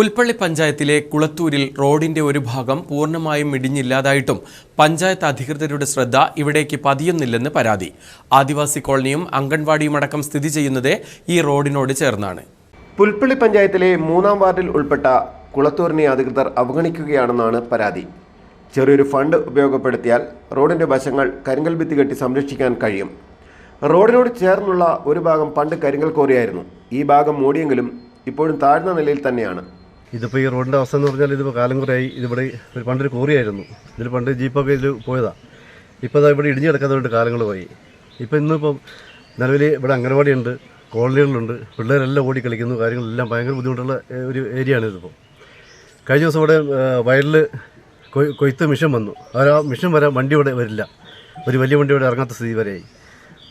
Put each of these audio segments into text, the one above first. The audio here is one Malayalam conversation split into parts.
പുൽപ്പള്ളി പഞ്ചായത്തിലെ കുളത്തൂരിൽ റോഡിന്റെ ഒരു ഭാഗം പൂർണമായും ഇടിഞ്ഞില്ലാതായിട്ടും പഞ്ചായത്ത് അധികൃതരുടെ ശ്രദ്ധ ഇവിടേക്ക് പതിയുന്നില്ലെന്ന് പരാതി. ആദിവാസി കോളനിയും അംഗൻവാടിയും അടക്കം സ്ഥിതി ചെയ്യുന്നത് ഈ റോഡിനോട് ചേർന്നാണ്. പുൽപ്പള്ളി പഞ്ചായത്തിലെ മൂന്നാം വാർഡിൽ ഉൾപ്പെട്ട കുളത്തൂരിനെ അധികൃതർ അവഗണിക്കുകയാണെന്നാണ് പരാതി. ചെറിയൊരു ഫണ്ട് ഉപയോഗപ്പെടുത്തിയാൽ റോഡിന്റെ വശങ്ങൾ കരിങ്കൽ ഭിത്തി കെട്ടി സംരക്ഷിക്കാൻ കഴിയും. റോഡിനോട് ചേർന്നുള്ള ഒരു ഭാഗം പണ്ട് കരിങ്കൽ കോറിയായിരുന്നു. ഈ ഭാഗം മൂടിയെങ്കിലും ഇപ്പോഴും താഴ്ന്ന നിലയിൽ തന്നെയാണ്. ഇതിപ്പോൾ ഈ റോഡിന്റെ അവസ്ഥ എന്ന് പറഞ്ഞാൽ ഇതിപ്പോൾ കാലം കുറയായി. ഇതിവിടെ ഒരു പണ്ടൊരു കോറിയായിരുന്നു ഇതിൽ പണ്ട് ജീപ്പൊക്കെ ഇതിൽ പോയതാണ് ഇപ്പോൾ അതാ ഇവിടെ ഇടിഞ്ഞു കിടക്കാത്തതുകൊണ്ട് കാലങ്ങൾ പോയി. ഇപ്പോൾ ഇന്നിപ്പം നിലവിൽ ഇവിടെ അംഗനവാടി ഉണ്ട് കോളനികളുണ്ട് പിള്ളേരെല്ലാം ഓടി കളിക്കുന്നു കാര്യങ്ങളെല്ലാം ഭയങ്കര ബുദ്ധിമുട്ടുള്ള ഒരു ഏരിയ ആണ് ഇതിപ്പോൾ കഴിഞ്ഞ ദിവസം ഇവിടെ വയലിൽ കൊയ്ത്ത് മിഷൻ വന്നു. അവർ ആ മിഷൻ വരാൻ വണ്ടി ഇവിടെ വരില്ല. ഒരു വലിയ വണ്ടി ഇവിടെ ഇറങ്ങാത്ത സ്ഥിതി വരെയായി.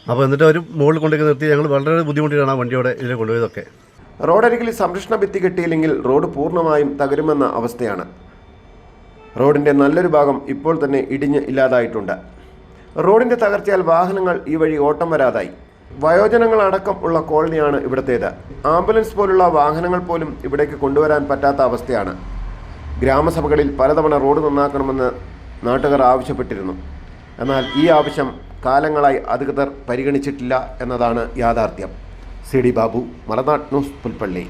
അപ്പോൾ എന്നിട്ട് അവർ മുകളിൽ കൊണ്ടുപോയി നിർത്തി. ഞങ്ങൾ വളരെ ബുദ്ധിമുട്ടിയാണ് ആ വണ്ടി അവിടെ ഇതിൽ കൊണ്ടുപോയതൊക്കെ. റോഡരികിൽ സംരക്ഷണ ഭിത്തി കെട്ടിയില്ലെങ്കിൽ റോഡ് പൂർണമായും തകരുമെന്ന അവസ്ഥയാണ്. റോഡിന്റെ നല്ലൊരു ഭാഗം ഇപ്പോൾ തന്നെ ഇടിഞ്ഞ് ഇല്ലാതായിട്ടുണ്ട്. റോഡിന്റെ തകർച്ചയാൽ വാഹനങ്ങൾ ഈ വഴി ഓട്ടം വരാതായി. വയോജനങ്ങൾ അടക്കം ഉള്ള കോളനിയാണ് ഇവിടത്തേത്. ആംബുലൻസ് പോലുള്ള വാഹനങ്ങൾ പോലും ഇവിടേക്ക് കൊണ്ടുവരാൻ പറ്റാത്ത അവസ്ഥയാണ്. ഗ്രാമസഭകളിൽ പലതവണ റോഡ് നന്നാക്കണമെന്ന് നാട്ടുകാർ ആവശ്യപ്പെട്ടിരുന്നു. എന്നാൽ ഈ ആവശ്യം കാലങ്ങളായി അധികൃതർ പരിഗണിച്ചിട്ടില്ല എന്നതാണ് യാഥാർത്ഥ്യം. C D Babu Malanad news Pulpally.